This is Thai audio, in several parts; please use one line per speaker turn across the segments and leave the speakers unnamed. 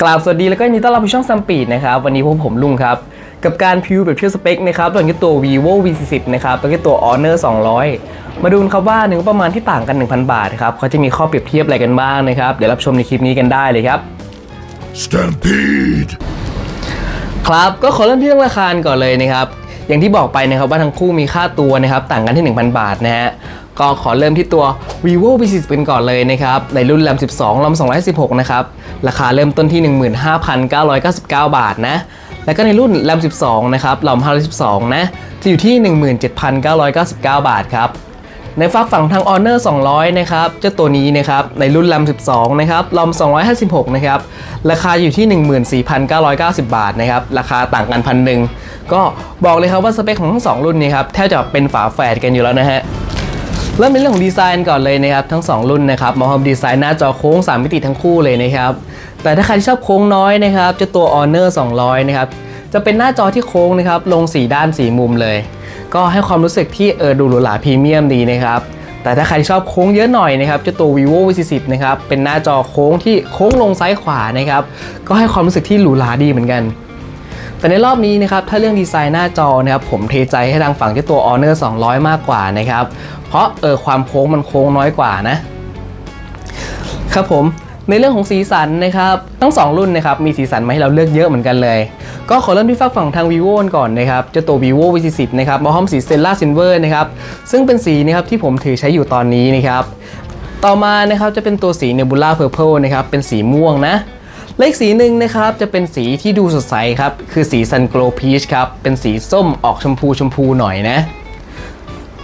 กราบสวัสดีแล้วก็ยินดีต้อนรับสู่ช่องซัมปีดนะครับ วันนี้พวกผมลุงครับ กับการพิวแบบเทียบสเปคนะครับตัวนี้ตัว vivo v 4 0นะครับตัวนี้ตัว honor 200 มาดูกันครับว่าหนึ่งประมาณที่ต่างกัน 1,000 บาทครับเขาจะมีข้อเปรียบเทียบอะไรกันบ้างนะครับเดี๋ยวรับชมในคลิปนี้กันได้เลยครับ
Stampede!
ครับก็ขอเริ่มที่เรื่องราคาก่อนเลยนะครับอย่างที่บอกไปนะครับว่าทั้งคู่มีค่าตัวนะครับต่างกันที่ 1,000 บาทนะฮะ ก็ขอเริ่มที่ตัว vivo v 4 0เป็นก่อนเลยนะครับ ในรุ่น RAM 12 RAM 216นะครับ ราคาเริ่มต้นที่ 15,999 บาทนะ แล้วก็ในรุ่น RAM 12 นะครับ RAM 512 นะ จะอยู่ที่ 17,999 บาทครับในฝักฝั่งทาง Honor 200 นะครับ เจ้าตัวนี้นะครับ ในรุ่น RAM 12 นะครับ RAM 256 นะครับ ราคาอยู่ที่ 14,990 บาทนะครับ ราคาต่างกันพันหนึ่งก็บอกเลยครับว่าสเปคของทั้งสองรุ่นนี้ครับ แทบจะเป็นฝาแฝดกันอยู่แล้วนะฮะ เริ่มเป็นเรื่องของดีไซน์ก่อนเลยนะครับทั้ง 2 รุ่นนะครับมาพร้อมดีไซน์หน้าจอโค้ง 3 มิติทั้งคู่เลยนะครับแต่ถ้าใครที่ชอบโค้งน้อยนะครับจะตัว Honor 200 นะครับจะเป็นหน้าจอที่โค้งนะครับลง 4 ด้าน 4 มุมเลย ก็ให้ความรู้สึกที่เออดูหรูหราพรีเมียมดีนะครับแต่ถ้าใครที่ชอบโค้งเยอะหน่อยนะครับจะตัว vivo v 4 0นะครับเป็นหน้าจอโค้งที่โค้งลงซ้ายขวานะครับก็ให้ความรู้สึกที่หรูหราดีเหมือนกัน แต่ในรอบนี้นะครับถ้าเรื่องดีไซน์หน้าจอนะครับผมเทใจให้ทางฝั่งที่ตัว Honor 200 มากกว่านะครับเพราะเออความโค้งมันโค้งน้อยกว่านะครับผมในเรื่องของสีสันนะครับทั้ง 2 รุ่นนะครับมีสีสันมาให้เราเลือกเยอะเหมือนกันเลย ก็ขอเริ่มที่ฝากฝั่งทาง vivo ก่อนนะครับเจ้าตัว vivo v 4 0นะครับมาพร้อมสี Stella Silver นะครับซึ่งเป็นสีนะครับที่ผมถือใช้อยู่ตอนนี้นะครับต่อมานะครับจะเป็นตัวสี Nebula Purple นะครับเป็นสีม่วงนะ เลขสีหนึ่งนะครับจะเป็นสีที่ดูสดใสครับคือสี Sun Glow Peach ครับเป็นสีส้มออกชมพูชมพูหน่อยนะ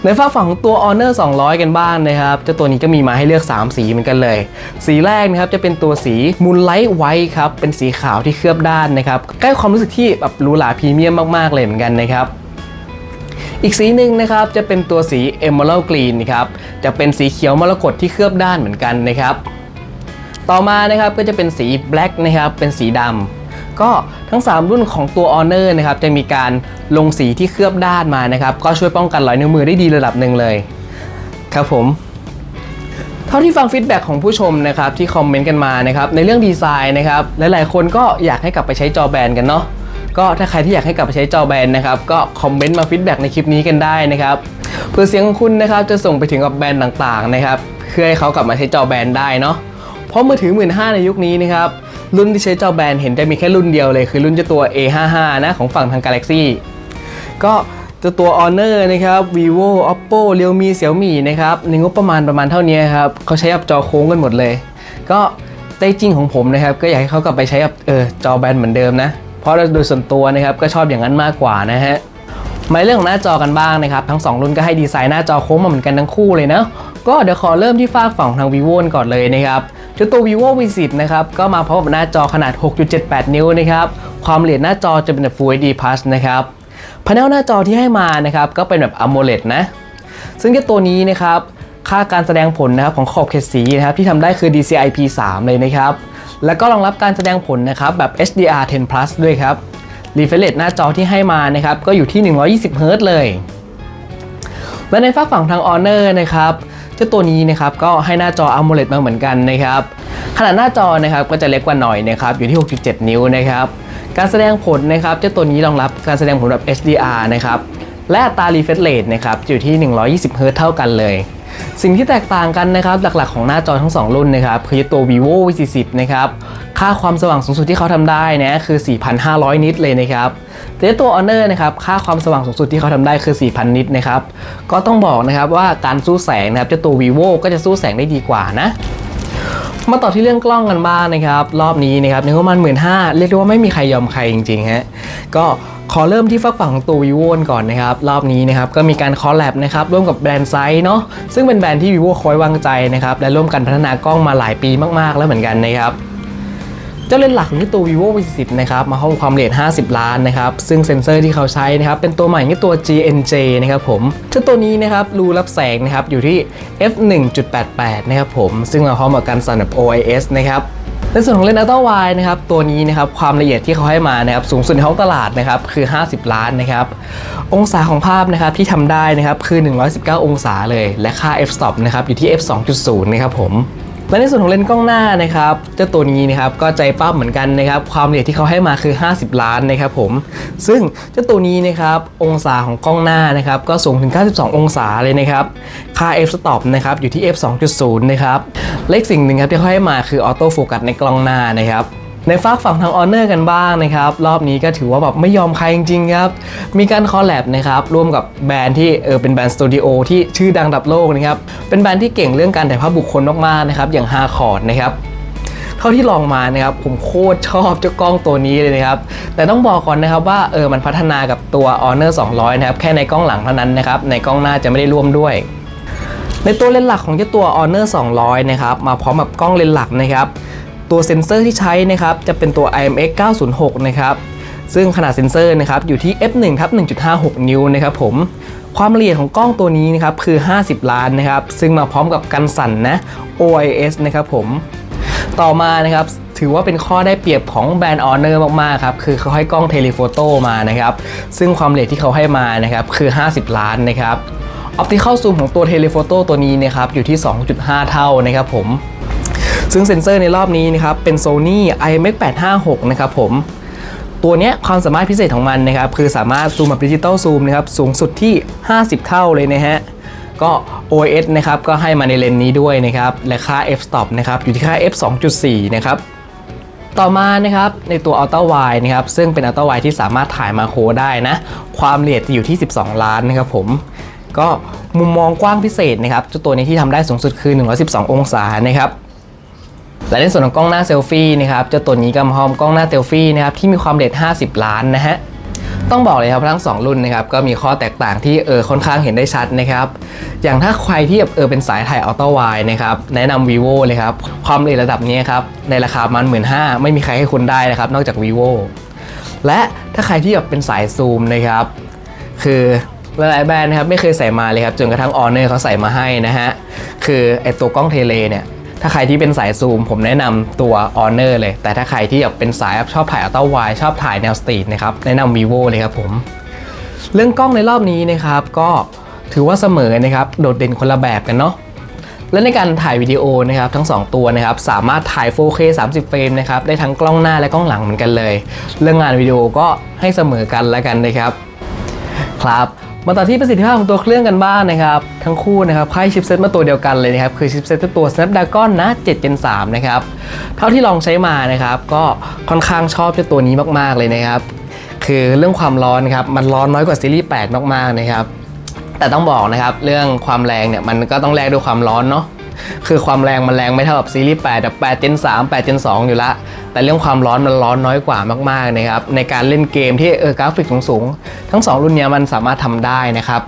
ในฝากฝั่งของตัว Honor 200 กันบ้างนะครับ เจ้าตัวนี้ก็มีมาให้เลือก 3 สีเหมือนกันเลย สีแรกนะครับจะเป็นตัวสี Moonlight White ครับ เป็นสีขาวที่เคลือบด้านนะครับ ใกล้ความรู้สึกที่แบบหรูหราพรีเมียมมาก ๆ เลยเหมือนกันนะครับ อีกสีหนึ่งนะครับจะเป็นตัวสี Emerald Green นครับ จะเป็นสีเขียวมรกตที่เคลือบด้านเหมือนกันนะครับ ต่อมานะครับก็จะเป็นสี black นะครับเป็นสีดำก็ทั้ง 3 รุ่นของตัว Honor นะครับจะมีการลงสีที่เคลือบด้านมานะครับก็ช่วยป้องกันรอยนิ้วมือได้ดีระดับหนึ่งเลยครับผมเท่าที่ฟังฟีดแบ็กของผู้ชมนะครับที่คอมเมนต์กันมานะครับในเรื่องดีไซน์นะครับหลายๆคนก็อยากให้กลับไปใช้จอแบนกันเนาะก็ถ้าใครที่อยากให้กลับไปใช้จอแบนนะครับก็คอมเมนต์มาฟีดแบ็กในคลิปนี้กันได้นะครับเพื่อเสียงของคุณนะครับจะส่งไปถึงกับแบรนด์ต่างๆนะครับเพื่อให้เขากลับมาใช้จอแบนได้เนาะ ราะมือถือ 1 5ื่นในยุคนี้นะครับรุ่นที่ใช้จอแบนเห็นได้มีแค่รุ่นเดียวเลย คือรุ่นเจ้าตัว A55 นะของฝั่งทาง Galaxy ก็เจ้าตัว Honor นะครับ vivo oppo realme xiaomi นะครับในงบประมาณประมาณเท่านี้ครับเขาใช้อับจอโค้งกันหมดเลย ก็ใจจริงของผมนะครับ ก็อยากให้เขากลับไปใช้อับเออจอแบนเหมือนเดิมนะ เพราะโดยส่วนตัวนะครับก็ชอบอย่างนั้นมากกว่านะฮะมาเรื่องของหน้าจอกันบ้างนะครับ ทั้ง 2 รุ่นก็ให้ดีไซน์หน้าจอโค้งมาเหมือนกันทั้งคู่เลยนะ ก็เดี๋ยวขอเริ่มที่ฝากฝั่งทาง vivo ก่อนเลยนะครับ เจ้าตัว vivo v 10นะครับ ก็มาพร้อมกับหน้าจอขนาด 6.78 นิ้วนะครับ ความละเอียดหน้าจอจะเป็นแบบ Full HD Plus นะครับพาเนลหน้าจอที่ให้มานะครับ ก็เป็นแบบ AMOLED นะ ซึ่งเจ้าตัวนี้นะครับ ค่าการแสดงผลนะครับของขอบเขตสีนะครับ ที่ทำได้คือ DCI P3 เลยนะครับ แล้วก็รองรับการแสดงผลนะครับแบบ HDR 10 plus ด้วยครับ refresh rate หน้าจอที่ให้มานะครับ ก็อยู่ที่ 120 Hz เลยและในฝากฝั่งทาง Honor นะครับ เจ้าตัวนี้นะครับก็ให้หน้าจอ AMOLED มาเหมือนกันนะครับขนาดหน้าจอนะครับก็จะเล็กกว่าหน่อยนะครับอยู่ที่ 6.7 นิ้วนะครับการแสดงผลนะครับเจ้าตัวนี้รองรับการแสดงผลแบบ HDR นะครับและอัตรา refresh rate นะครับอยู่ที่ 120 Hz เท่ากันเลย สิ่งที่แตกต่างกันนะครับหลักๆของหน้าจอทั้ง 2 รุ่นนะครับคือตัว vivo v 4 0นะครับ ค่าความสว่างสูงสุดที่เขาทำได้นะคือ 4,500 นิตเลยนะครับแต่ตัว Honor นะครับค่าความสว่างสูงสุดที่เขาทำได้คือ 4,000 นิตนะครับก็ต้องบอกนะครับว่าการสู้แสงนะครับเจ้าตัว vivo ก็จะสู้แสงได้ดีกว่านะมาต่อที่เรื่องกล้องกันบ้างนะครับ รอบนี้นะครับในงบประมาณหมื่นห้าเรียกได้ว่าไม่มีใครยอมใครจริงๆฮะก็ขอเริ่มที่ฝักฝั่งของตัว vivo ก่อนนะครับ รอบนี้นะครับก็มีการคอลแลบนะครับร่วมกับแบรนด์ไซส์เนาะซึ่งเป็นแบรนด์ที่ vivo คอยวางใจนะครับและร่วมกันพัฒนากล้องมาหลายปีมากๆแล้วเหมือนกันนะครับ เจ้าเลนส์หลักของที่ตัว vivo v 1 0นะครับมาพร้อมความละเอียด 50 ล้านนะครับซึ่งเซ็นเซอร์ที่เขาใช้นะครับเป็นตัวใหม่ที่ตัว GNJ นะครับผมเจ้าตัวนี้นะครับรูรับแสงนะครับอยู่ที่ f 1.88 นะครับผมซึ่งมาพร้อมกับการสั่นแบบ OIS นะครับในส่วนของเลนส์อัลตร้าไวนะครับตัวนี้นะครับความละเอียดที่เขาให้มานะครับสูงสุดในท้องตลาดนะครับคือ 50 ล้านนะครับองศาของภาพนะครับที่ทำได้นะครับคือ 119 องศาเลย และค่า f stop นะครับอยู่ที่ f 2.0 นะครับผม และในส่วนของเลนส์กล้องหน้านะครับเจ้าตัวนี้นะครับก็ใจปั้มเหมือนกันนะครับความละเอียดที่เขาให้มาคือ 50 ล้านนะครับผมซึ่งเจ้าตัวนี้นะครับองศาของกล้องหน้านะครับก็สูงถึง 92 องศาเลยนะครับค่า f stop นะครับอยู่ที่ f 2.0นะครับเลขสิ่งหนึ่งครับที่เขาให้มาคือออโต้โฟกัสในกล้องหน้านะครับ ในฝากฝั่งทาง Honor กันบ้างนะครับ รอบนี้ก็ถือว่าแบบไม่ยอมใครจริงๆครับ มีการคอลแลบนะครับร่วมกับแบรนด์ที่เออเป็นแบรนด์สตูดิโอที่ชื่อดังระดับโลกนะครับเป็นแบรนด์ที่เก่งเรื่องการถ่ายภาพบุคคลมากๆนะครับอย่าง h a r c o r d นะครับเท่าที่ลองมานะครับผมโคตรชอบเจ้ากล้องตัวนี้เลยนะครับ แต่ต้องบอกก่อนนะครับว่าเออมันพัฒนากับตัว Honor 200 นะครับ แค่ในกล้องหลังเท่านั้นนะครับ ในกล้องหน้าจะไม่ได้ร่วมด้วย ในตัวเลนส์หลักของเจ้าตัว Honor 200 นะครับ มาพร้อมกับกล้องเลนส์หลักนะครับ ตัวเซ็นเซอร์ที่ใช้นะครับจะเป็นตัว IMX 906 นะครับซึ่งขนาดเซ็นเซอร์นะครับอยู่ที่ f1 ทับ1.56 นิ้วนะครับผมความละเอียดของกล้องตัวนี้นะครับคือ 50 ล้านนะครับซึ่งมาพร้อมกับกันสั่นนะ OIS นะครับผมต่อมานะครับถือว่าเป็นข้อได้เปรียบของแบรนด์ Honor มาก ๆ ครับ คือเขาให้กล้องเทเลโฟโต้มานะครับ ซึ่งความละเอียดที่เขาให้มานะครับคือ 50 ล้านนะครับออปติคอลซูมของตัวเทเลโฟโต้ตัวนี้นะครับอยู่ที่ 2.5 เท่านะครับผม ซึ่งเซ็นเซอร์ในรอบนี้นะครับเป็น Sony IMX856 นะครับผมตัวเนี้ยความสามารถพิเศษของมันนะครับคือสามารถซูมแบบดิจิตอลซูมนะครับสูงสุดที่ 50 เท่าเลยนะฮะก็ OS นะครับก็ให้มาในเลนส์นี้ด้วยนะครับและค่า f stop นะครับอยู่ที่ค่า f 2.4 นะครับต่อมานะครับในตัว Ultra Wide นะครับซึ่งเป็น Ultra Wide ที่สามารถถ่ายมาโคได้นะ ความละเอียดจะอยู่ที่ 12 ล้านนะครับผมก็มุมมองกว้างพิเศษนะครับตัวนี้ที่ทำได้สูงสุดคือ 112 องศานะครับ และในส่วนของกล้องหน้าเซลฟี่นะครับเจ้าตัวนี้ก็มาพร้อมกล้องหน้าเซลฟี่นะครับที่มีความเอียด50 ล้านนะฮะต้องบอกเลยครับทั้ง 2 รุ่นนะครับก็มีข้อแตกต่างที่เออค่อนข้างเห็นได้ชัดนะครับอย่างถ้าใครที่แบบเออเป็นสายถ่ายอัลตร้าไวนะครับแนะนำ vivo เลยครับความละเอียดระดับนี้ครับในราคามันหมื่นห้าไม่มีใครให้คุณได้นะครับนอกจาก vivo และถ้าใครที่แบบเป็นสายซูมนะครับคือหลายๆแบรนด์นะครับไม่เคยใส่มาเลยครับจนกระทั่ง Honor เขาใส่มาให้นะฮะคือไอตัวกล้องเทเลเนี่ย ถ้าใครที่เป็นสายซูม ผมแนะนำตัว Honor เลย แต่ถ้าใครที่แบบเป็นสายชอบถ่ายอัลตร้าไวชอบถ่ายแนวสตรีทนะครับแนะนำ vivo เลยครับผม เรื่องกล้องในรอบนี้นะครับ ก็ถือว่าเสมอนะครับโดดเด่นคนละแบบกันเนาะและในการถ่ายวิดีโอนะครับทั้ง 2 ตัวนะครับสามารถถ่าย 4K 30 เฟรมนะครับได้ทั้งกล้องหน้าและกล้องหลังเหมือนกันเลย เรื่องงานวิดีโอก็ให้เสมอกันแล้วกันนะครับ ครับ มาต่อที่ประสิทธิภาพของตัวเครื่องกันบ้างนะครับ ทั้งคู่นะครับค่ายชิปเซ็ตมาตัวเดียวกันเลยนะครับ คือชิปเซ็ตตัว Snapdragon นะ7 Gen 3นะครับ เท่าที่ลองใช้มานะครับ ก็ค่อนข้างชอบเจ้าตัวนี้มากๆเลยนะครับ คือเรื่องความร้อนครับมันร้อนน้อยกว่าซีรีส์8มากๆนะครับ แต่ต้องบอกนะครับเรื่องความแรงเนี่ยมันก็ต้องแลกด้วยความร้อนเนาะคือความแรงมันแรงไม่เท่ากับซีรีส์8แบบ8 Gen 3 8 Gen 2 อยู่ละ แต่เรื่องความร้อนมันร้อนน้อยกว่ามากๆนะครับในการเล่นเกมที่เออกราฟิกสูงๆทั้ง 2 รุ่นนี้มันสามารถทำได้นะครับ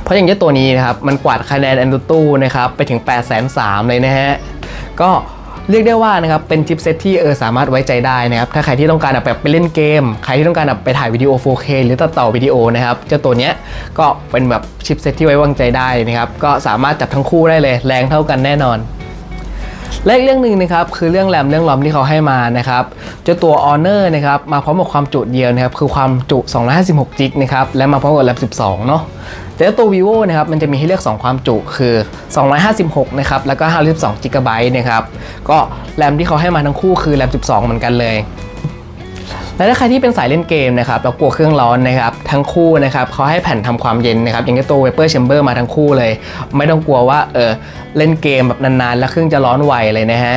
เพราะอย่างเจ้าตัวนี้นะครับมันกวาดคะแนนแอนดูตูนะครับไปถึง 8 3 0 0 0เลยนะฮะก็เรียกได้ว่านะครับเป็นชิปเซตที่เออสามารถไว้ใจได้นะครับถ้าใครที่ต้องการแบบไปเล่นเกม ใครที่ต้องการแบบไปถ่ายวิดีโอ 4K หรือตัดต่อวิดีโอนะครับเจ้าตัวเนี้ยก็เป็นแบบชิปเซตที่ไว้วางใจได้นะครับก็สามารถจับทั้งคู่ได้เลยแรงเท่ากันแน่นอน และอีกเรื่องหนึ่งนะครับคือเรื่องแรมเรื่องลอมที่เขาให้มานะครับเจ้าตัว Honor นะครับมาพร้อมกับความจุเดียวนะครับคือความจุ 256จิกนะครับและมาพร้อมกับแรม12 เนาะแต่ตัว vivo นะครับมันจะมีให้เลือก 2 ความจุคือ 256 นะครับแล้วก็52 g b นะครับก็แรมที่เขาให้มาทั้งคู่คือแรม 12 เหมือนกันเลย และถ้าใครที่เป็นสายเล่นเกมนะครับแล้วกลัวเครื่องร้อนนะครับทั้งคู่นะครับเขาให้แผ่นทำความเย็นนะครับอย่างตัว Vapor Chamber มาทั้งคู่เลย ไม่ต้องกลัวว่าเออเล่นเกมแบบนานๆ แล้วเครื่องจะร้อนไวเลยนะฮะ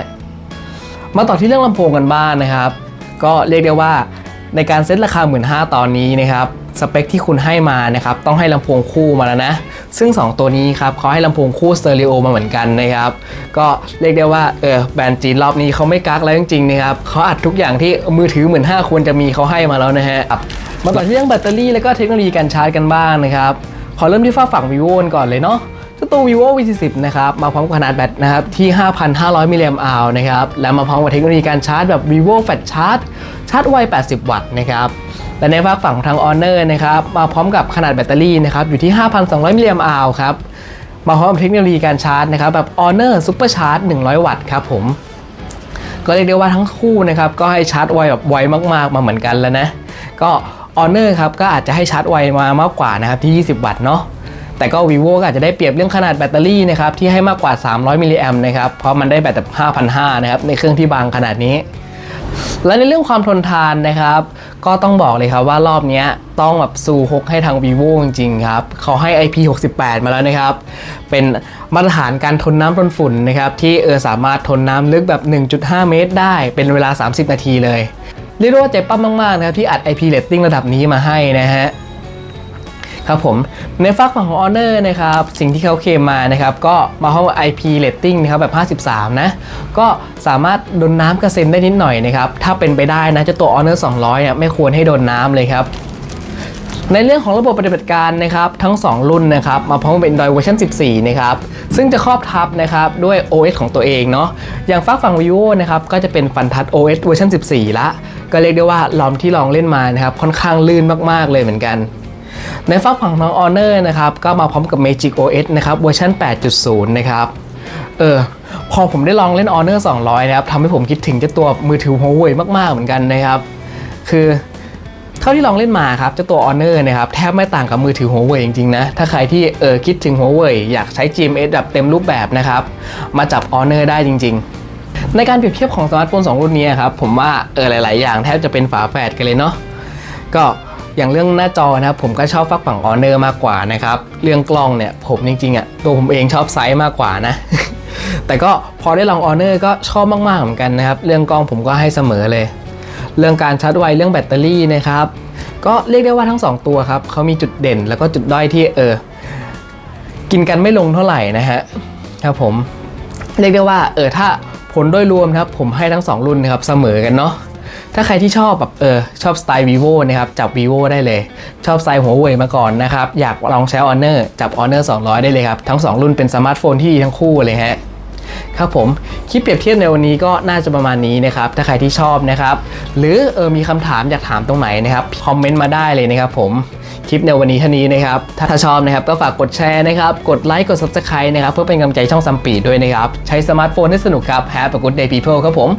มาต่อที่เรื่องลำโพงกันบ้างนะครับ ก็เรียกได้ว่าในการเซ็ตราคา 1 5ื่นตอนนี้นะครับสเปคที่คุณให้มานะครับต้องให้ลำโพงคู่มาแล้วนะ ซึ่ง 2 ตัวนี้ครับเขาให้ลำโพงคู่สเตอริโอมาเหมือนกันนะครับ ก็เรียกได้ว่าเออแบรนด์จีนรอบนี้เขาไม่กักแล้วจริงๆนะครับเขาอัดทุกอย่างที่มือถือ1 5ื่นควรจะมีเขาให้มาแล้วนะฮะมาต่อที่เรื่องแบตเตอรี่แล้วก็เทคโนโลยีการชาร์จกันบ้างนะครับขอเริ่มที่ฝ้าฝั่ง vivo ก่อนเลยเนาะเจ้าตัว vivo v 4 0นะครับ มาพร้อมกับขนาดแบตนะครับที่ 5,500 มิลลิแอมป์อาวนะครับ และมาพร้อมกับเทคโนโลยีการชาร์จแบบ vivo fast charge ชาร์จไว 80 วัตต์นะครับ และในภาคฝั่งของทาง honor นะครับมาพร้อมกับขนาดแบตเตอรี่นะครับอยู่ที่ 5,200 มิลลิแอมป์อาวครับมาพร้อมกับเทคโนโลยีการชาร์จนะครับแบบ honor super charge 100 วัตต์ครับผมก็เรียกได้ว่าทั้งคู่นะครับก็ให้ชาร์จไวแบบไวมากๆมาเหมือนกันแล้วนะก็ Honor ครับก็อาจจะให้ชาร์จไวมามากกว่านะครับที่ 20 วัตต์เนาะแต่ก็ vivo ก็อาจจะได้เปรียบเรื่องขนาดแบตเตอรี่นะครับที่ให้มากกว่า 300 มิลลิแอมป์นะครับเพราะมันได้แบตแบบ5,500 นะครับในเครื่องที่บางขนาดนี้ และในเรื่องความทนทานนะครับ ก็ต้องบอกเลยครับว่ารอบนี้ต้องแบบซูฮกให้ทาง vivo จริงๆครับเขาให้ IP68 มาแล้วนะครับ เป็นมาตรฐานการทนน้ำทนฝุ่นนะครับ ที่เออสามารถทนน้ำลึกแบบ 1.5 เมตรได้เป็นเวลา 30 นาทีเลยเรียกได้ว่าใจปั้มมากๆนะครับที่อัด IP rating ระดับนี้มาให้นะฮะ ครับผมในฝักฝั่งของ Honor นะครับ สิ่งที่เขาเคลมมานะครับ ก็มาพร้อม IP rating นะครับแบบ 53 นะ ก็สามารถโดนน้ำกระเซ็นได้นิดหน่อยนะครับ ถ้าเป็นไปได้นะเจะตัว Honor 200เนี่ยไม่ควรให้โดนน้ำเลยครับในเรื่องของระบบปฏิบัติการนะครับทั้ง 2 รุ่นนะครับมาพร้อมกับ Android เวอร์ชัน14 นะครับซึ่งจะครอบทับนะครับด้วย OS ของตัวเองเนาะอย่างฝักฝั่ง vivo นะครับก็จะเป็นฟันทัด OS เวอร์ชัน14 ละ ก็เรียกได้ว่าลอมที่ลองเล่นมานะครับค่อนข้างลื่นมากๆเลยเหมือนกัน ในฝั่งฝั่งของ Honor นะครับก็มาพร้อมกับ Magic OS นะครับเวอร์ชัน8.0 นะครับเออพอผมได้ลองเล่น Honor 200 นะครับทำให้ผมคิดถึงเจ้าตัวมือถือ Huawei มาก ๆ เหมือนกันนะครับ คือเท่าที่ลองเล่นมาครับเจ้าตัว Honor นะครับแทบไม่ต่างกับมือถือ Huawei จริง ๆ นะ ถ้าใครที่เออคิดถึง Huawei อยากใช้ GMS แบบเต็มรูปแบบนะครับ มาจับ Honor ได้จริง ๆในการเปรียบเทียบของสมาร์ทโฟน 2 รุ่นนี้ครับ ผมว่าเออหลาย ๆ อย่างแทบจะเป็นฝาแฝดกันเลยเนาะก็ อย่างเรื่องหน้าจอนะครับผมก็ชอบฝักฝั่ง Honor มากกว่านะครับเรื่องกล้องเนี่ยผมจริงๆอะตัวผมเองชอบไซส์มากกว่านะ แต่ก็พอได้ลอง Honor ก็ชอบมากๆเหมือนกันนะครับเรื่องกล้องผมก็ให้เสมอเลย เรื่องการชาร์จไวเรื่องแบตเตอรี่นะครับก็เรียกได้ว่าทั้ง 2 ตัวครับเขามีจุดเด่นแล้วก็จุดด้อยที่เออกินกันไม่ลงเท่าไหร่นะฮะครับผมเรียกได้ว่าเออถ้าผลโดยรวมนะครับผมให้ทั้ง 2 รุ่นนะครับเสมอกันเนาะ ถ้าใครที่ชอบแบบเออชอบสไตล์ vivo นะครับจับ vivo ได้เลย ชอบสไตล์หัวเว่ยมาก่อนนะครับ อยากลองใช้ honor จับ honor 200 ได้เลยครับ ทั้ง 2 รุ่นเป็นสมาร์ทโฟนที่ดีทั้งคู่เลยฮะครับผมคลิปเปรียบเทียบในวันนี้ก็น่าจะประมาณนี้นะครับ ถ้าใครที่ชอบนะครับ หรือเออมีคำถามอยากถามตรงไหนนะครับคอมเมนต์มาได้เลยนะครับผมคลิปในวันนี้เท่านี้นะครับถ้าถ้าชอบนะครับก็ฝากกดแชร์นะครับ กดไลค์กด subscribe นะครับ เพื่อเป็นกำลังใจช่องซัมปีด้วยนะครับ ใช้สมาร์ทโฟนให้สนุกครับ Have a good day people ครับผม